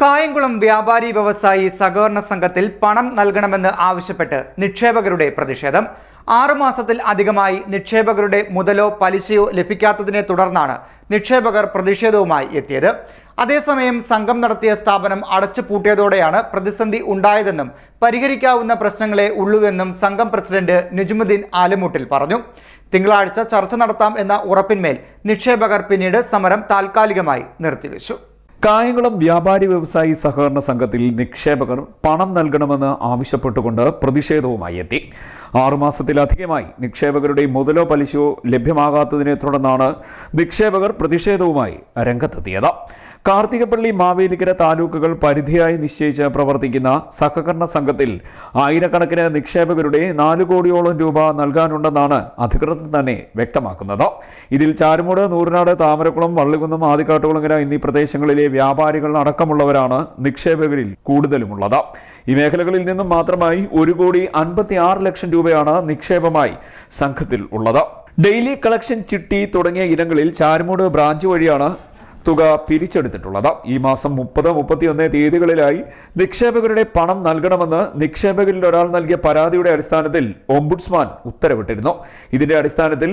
കായംകുളം വ്യാപാരി വ്യവസായി സഹകരണ സംഘത്തിൽ പണം നൽകണമെന്ന് ആവശ്യപ്പെട്ട് നിക്ഷേപകരുടെ പ്രതിഷേധം. ആറുമാസത്തിൽ അധികമായി നിക്ഷേപകരുടെ മുതലോ പലിശയോ ലഭിക്കാത്തതിനെ തുടർന്നാണ് നിക്ഷേപകർ പ്രതിഷേധവുമായി എത്തിയത്. അതേസമയം സംഘം നടത്തിയ സ്ഥാപനം അടച്ചു പൂട്ടിയതോടെയാണ് പ്രതിസന്ധി ഉണ്ടായതെന്നും പരിഹരിക്കാവുന്ന പ്രശ്നങ്ങളെ ഉള്ളുവെന്നും സംഘം പ്രസിഡന്റ് നിജുമുദ്ദീൻ ആലമൂട്ടിൽ പറഞ്ഞു. തിങ്കളാഴ്ച ചർച്ച നടത്താം എന്ന ഉറപ്പിന്മേൽ നിക്ഷേപകർ പിന്നീട് സമരം താൽക്കാലികമായി നിർത്തിവെച്ചു. കായംകുളം വ്യാപാരി വ്യവസായി സഹകരണ സംഘത്തിൽ നിക്ഷേപകർ പണം നൽകണമെന്ന് ആവശ്യപ്പെട്ടുകൊണ്ട് പ്രതിഷേധവുമായി എത്തി. ആറുമാസത്തിലധികമായി നിക്ഷേപകരുടെ മുതലോ പലിശയോ ലഭ്യമാകാത്തതിനെ തുടർന്നാണ് നിക്ഷേപകർ പ്രതിഷേധവുമായി രംഗത്തെത്തിയത്. കാർത്തികപ്പള്ളി മാവേലിക്കര താലൂക്കുകൾ പരിധിയായി നിശ്ചയിച്ച് പ്രവർത്തിക്കുന്ന സഹകരണ സംഘത്തിൽ ആയിരക്കണക്കിന് നിക്ഷേപകരുടെ നാല് കോടിയോളം രൂപ നൽകാനുണ്ടെന്നാണ് അധികൃതർ തന്നെ വ്യക്തമാക്കുന്നത്. ഇതിൽ ചാരുമൂട് നൂറിനാട് താമരക്കുളം വള്ളികുന്നം ആദിക്കാട്ടുകുളങ്ങര എന്നീ പ്രദേശങ്ങളിലെ വ്യാപാരികൾ അടക്കമുള്ളവരാണ് നിക്ഷേപകരിൽ കൂടുതലുമുള്ളത്. ഈ മേഖലകളിൽ നിന്നും മാത്രമായി ഒരു കോടി അൻപത്തി ആറ് ലക്ഷം രൂപയാണ് നിക്ഷേപമായി സംഘത്തിൽ ഉള്ളത്. ഡെയിലി കളക്ഷൻ ചിട്ടി തുടങ്ങിയ ഇനങ്ങളിൽ ചാരുമൂട് ബ്രാഞ്ച് വഴിയാണ് തുക പിരിച്ചെടുത്തിട്ടുള്ളത്. ഈ മാസം മുപ്പത് മുപ്പത്തിയൊന്ന് തീയതികളിലായി നിക്ഷേപകരുടെ പണം നൽകണമെന്ന് നിക്ഷേപകരിൽ ഒരാൾ നൽകിയ പരാതിയുടെ അടിസ്ഥാനത്തിൽ ഓംബുഡ്സ്മാൻ ഉത്തരവിട്ടിരുന്നു. ഇതിന്റെ അടിസ്ഥാനത്തിൽ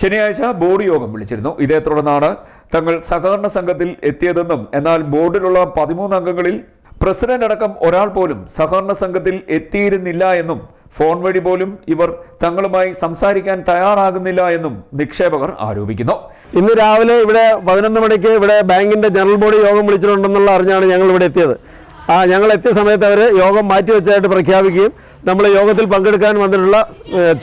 ശനിയാഴ്ച ബോർഡ് യോഗം വിളിച്ചിരുന്നു. ഇതേ തുടർന്നാണ് തങ്ങൾ സഹകരണ സംഘത്തിൽ എത്തിയതെന്നും എന്നാൽ ബോർഡിലുള്ള പതിമൂന്ന് അംഗങ്ങളിൽ പ്രസിഡന്റ് അടക്കം ഒരാൾ പോലും സഹകരണ സംഘത്തിൽ എത്തിയിരുന്നില്ല എന്നും ഫോൺ വഴി പോലും ഇവർ തങ്ങളുമായി സംസാരിക്കാൻ തയ്യാറാകുന്നില്ല എന്നും നിക്ഷേപകർ ആരോപിക്കുന്നു. ഇന്ന് രാവിലെ ഇവിടെ പതിനൊന്ന് മണിക്ക് ഇവിടെ ബാങ്കിന്റെ ജനറൽ ബോഡി യോഗം വിളിച്ചിട്ടുണ്ടെന്നുള്ള അറിഞ്ഞാണ് ഞങ്ങൾ ഇവിടെ എത്തിയത്. ആ ഞങ്ങൾ എത്തിയ സമയത്ത് അവർ യോഗം മാറ്റിവെച്ചതായിട്ട് പ്രഖ്യാപിക്കുകയും നമ്മൾ യോഗത്തിൽ പങ്കെടുക്കാൻ വന്നിട്ടുള്ള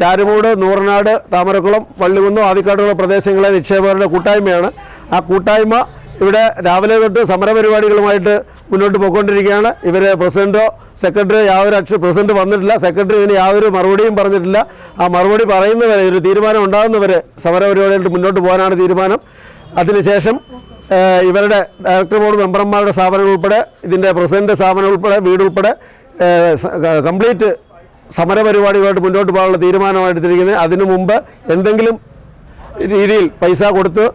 ചാരുമൂട് നൂറനാട് താമരക്കുളം വള്ളികുന്നം ആദിക്കാടുള്ള പ്രദേശങ്ങളിലെ നിക്ഷേപകരുടെ കൂട്ടായ്മയാണ്. ആ കൂട്ടായ്മ ഇവിടെ രാവിലെ തൊട്ട് സമരപരിപാടികളുമായിട്ട് മുന്നോട്ട് പോയിക്കൊണ്ടിരിക്കുകയാണ്. ഇവർ പ്രസിഡന്റോ സെക്രട്ടറി യാതൊരു അക്ഷരം പ്രസിഡന്റ് വന്നിട്ടില്ല. സെക്രട്ടറി ഇതിന് യാതൊരു മറുപടിയും പറഞ്ഞിട്ടില്ല. ആ മറുപടി പറയുന്നവരെ ഒരു തീരുമാനം ഉണ്ടാകുന്നവരെ സമരപരിപാടിയായിട്ട് മുന്നോട്ട് പോകാനാണ് തീരുമാനം. അതിനുശേഷം ഇവരുടെ ഡയറക്ടർ ബോർഡ് മെമ്പർമാരുടെ സ്ഥാപനങ്ങൾ ഉൾപ്പെടെ ഇതിന്റെ പ്രസിഡന്റ് സ്ഥാപനം ഉൾപ്പെടെ വീട് ഉൾപ്പെടെ ഏഹ്, കംപ്ലീറ്റ് സമരപരിപാടികളായിട്ട് മുന്നോട്ട് പോകാനുള്ള തീരുമാനമാണ് എടുത്തിരിക്കുന്നത് അതിനു മുമ്പ് എന്തെങ്കിലും രീതിയിൽ പൈസ കൊടുത്ത്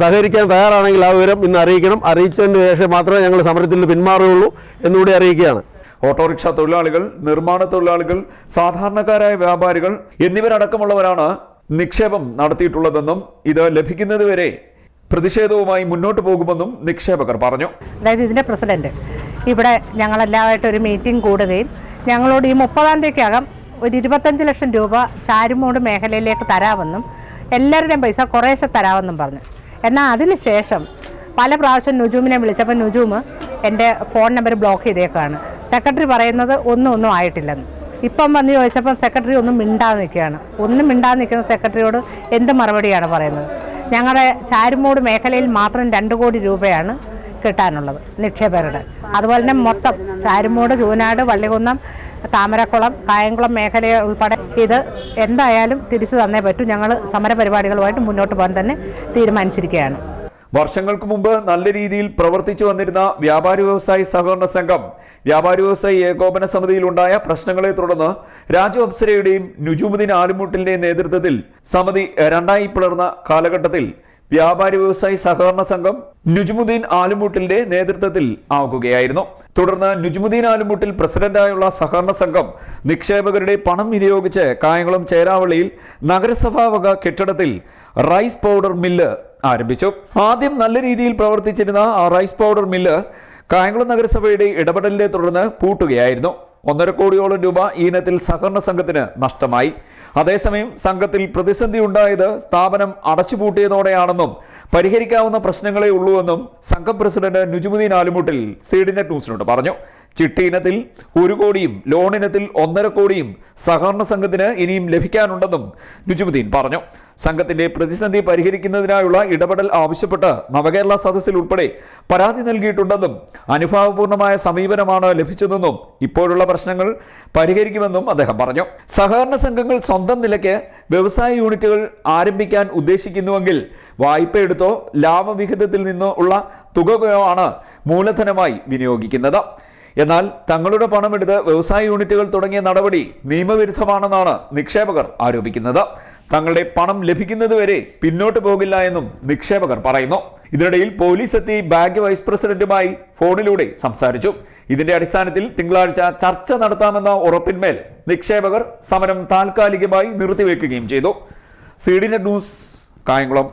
സഹകരിക്കാൻ തയ്യാറാണെങ്കിൽ ആ വിവരം ഇന്ന് അറിയിക്കണം. അറിയിച്ചതിന് ശേഷം മാത്രമേ ഞങ്ങൾ സമരത്തിൽ നിന്ന് പിന്മാറുകയുള്ളൂ എന്നുകൂടി അറിയിക്കുകയാണ്. ഓട്ടോറിക്ഷ തൊഴിലാളികൾ നിർമ്മാണ തൊഴിലാളികൾ സാധാരണക്കാരായ വ്യാപാരികൾ എന്നിവരടക്കമുള്ളവരാണ് നിക്ഷേപം നടത്തിയിട്ടുള്ളതെന്നും ഇത് ലഭിക്കുന്നതുവരെ പ്രതിഷേധവുമായി മുന്നോട്ട് പോകുമെന്നും നിക്ഷേപകർ പറഞ്ഞു. അതായത് ഇതിന്റെ പ്രസിഡന്റ്. ഇവിടെ ഞങ്ങളെല്ലാമായിട്ട് ഒരു മീറ്റിംഗ് കൂടുകയും ഞങ്ങളോട് ഈ മുപ്പതാം തീയതിക്കകം ഒരു ഇരുപത്തഞ്ച് ലക്ഷം രൂപ ചാരുമോട് മേഖലയിലേക്ക് തരാമെന്നും എല്ലാവരുടെയും പൈസ കുറേശ്ശെ തരാമെന്നും പറഞ്ഞു. എന്നാൽ അതിന് ശേഷം പല പ്രാവശ്യം നുജൂമിനെ വിളിച്ചപ്പോൾ നുജൂമ് എന്റെ ഫോൺ നമ്പർ ബ്ലോക്ക് ചെയ്തേക്കാണ്. സെക്രട്ടറി പറയുന്നത് ഒന്നും ഒന്നും ആയിട്ടില്ലെന്ന്. ഇപ്പം വന്ന് ചോദിച്ചപ്പോൾ സെക്രട്ടറി ഒന്നും മിണ്ടാതെ നിൽക്കുകയാണ്. ഒന്നും മിണ്ടാതെ നിൽക്കുന്ന സെക്രട്ടറിയോട് എന്ത് മറുപടിയാണ് പറയുന്നത്? ഞങ്ങളുടെ ചാരുമൂട് മേഖലയിൽ മാത്രം രണ്ട് കോടി രൂപയാണ് കിട്ടാനുള്ളത് നിക്ഷേപകരുടെ. അതുപോലെ തന്നെ മൊത്തം ചാരുമൂട് ചൂനാട് വള്ളികുന്നം താമരക്കുളം കായംകുളം മേഖല ഉൾപ്പെടെ ഇത് എന്തായാലും തിരിച്ചു തന്നേ പറ്റൂ. ഞങ്ങൾ സമരപരിപാടികളുമായിട്ട് മുന്നോട്ട് പോകാൻ തന്നെ തീരുമാനിച്ചിരിക്കുകയാണ്. വർഷങ്ങൾക്ക് മുമ്പ് നല്ല രീതിയിൽ പ്രവർത്തിച്ചു വന്നിരുന്ന വ്യാപാരി വ്യവസായി സഹകരണ സംഘം വ്യാപാരി വ്യവസായി ഏകോപന സമിതിയിൽ ഉണ്ടായ പ്രശ്നങ്ങളെ തുടർന്ന് രാജു അപ്സരയുടെയും നുജുമുദ്ദീൻ ആലുമുട്ടിന്റെയും നേതൃത്വത്തിൽ സമിതി രണ്ടായി പിളർന്ന കാലഘട്ടത്തിൽ വ്യാപാരി വ്യവസായി സഹകരണ സംഘം നുജുമുദ്ദീൻ ആലുമൂട്ടിലിന്റെ നേതൃത്വത്തിൽ ആകുകയായിരുന്നു. തുടർന്ന് നുജുമുദ്ദീൻ ആലുമൂട്ടിൽ പ്രസിഡന്റായുള്ള സഹകരണ സംഘം നിക്ഷേപകരുടെ പണം വിനിയോഗിച്ച് കായംകുളം ചേരാവള്ളിയിൽ നഗരസഭാ വക കെട്ടിടത്തിൽ റൈസ് പൗഡർ മില്ല് ആരംഭിച്ചു. ആദ്യം നല്ല രീതിയിൽ പ്രവർത്തിച്ചിരുന്ന ആ റൈസ് പൗഡർ മില്ല് കായംകുളം നഗരസഭയുടെ ഇടപെടലിനെ തുടർന്ന് പൂട്ടുകയായിരുന്നു. ഒന്നര കോടിയോളം രൂപ ഈ ഇനത്തിൽ സഹകരണ സംഘത്തിന് നഷ്ടമായി. അതേസമയം സംഘത്തിൽ പ്രതിസന്ധി ഉണ്ടായത് സ്ഥാപനം അടച്ചുപൂട്ടിയതോടെയാണെന്നും പരിഹരിക്കാവുന്ന പ്രശ്നങ്ങളെ ഉള്ളൂവെന്നും സംഘം പ്രസിഡന്റ് നുജുമുദ്ദീൻ ആലുമുട്ടിൽ സീഡിനെറ്റ് ന്യൂസിനോട് പറഞ്ഞു. ചിട്ടി ഇനത്തിൽ ഒരു കോടിയും ലോൺ ഇനത്തിൽ ഒന്നര കോടിയും സഹകരണ സംഘത്തിന് ഇനിയും ലഭിക്കാനുണ്ടെന്നും നുജുമുദ്ദീൻ പറഞ്ഞു. സംഘത്തിന്റെ പ്രതിസന്ധി പരിഹരിക്കുന്നതിനായുള്ള ഇടപെടൽ ആവശ്യപ്പെട്ട് നവകേരള സദസ്സിൽ ഉൾപ്പെടെ പരാതി നൽകിയിട്ടുണ്ടെന്നും അനുഭാവപൂർണമായ സമീപനമാണ് ലഭിച്ചതെന്നും ഇപ്പോഴുള്ള പ്രശ്നങ്ങൾ പരിഹരിക്കുമെന്നും അദ്ദേഹം പറഞ്ഞു. സഹകരണ സംഘങ്ങൾ സ്വന്തം നിലയ്ക്ക് വ്യവസായ യൂണിറ്റുകൾ ആരംഭിക്കാൻ ഉദ്ദേശിക്കുന്നുവെങ്കിൽ വായ്പ എടുത്തോ ലാഭവിഹിതത്തിൽ നിന്നോ ഉള്ള തുകയോ ആണ് മൂലധനമായി വിനിയോഗിക്കുന്നത്. എന്നാൽ തങ്ങളുടെ പണമെടുത്ത് വ്യവസായ യൂണിറ്റുകൾ തുടങ്ങിയ നടപടി നിയമവിരുദ്ധമാണെന്നാണ് നിക്ഷേപകർ ആരോപിക്കുന്നത്. തങ്ങളുടെ പണം ലഭിക്കുന്നതുവരെ പിന്നോട്ട് പോകില്ല എന്നും നിക്ഷേപകർ പറയുന്നു. ഇതിനിടയിൽ പോലീസ് എത്തി ബാങ്ക് വൈസ് പ്രസിഡന്റുമായി ഫോണിലൂടെ സംസാരിച്ചു. ഇതിന്റെ അടിസ്ഥാനത്തിൽ തിങ്കളാഴ്ച ചർച്ച നടത്താമെന്ന ഉറപ്പിന്മേൽ നിക്ഷേപകർ സമരം താൽക്കാലികമായി നിർത്തിവെക്കുകയും ചെയ്തു. C D net news Kayamkulam.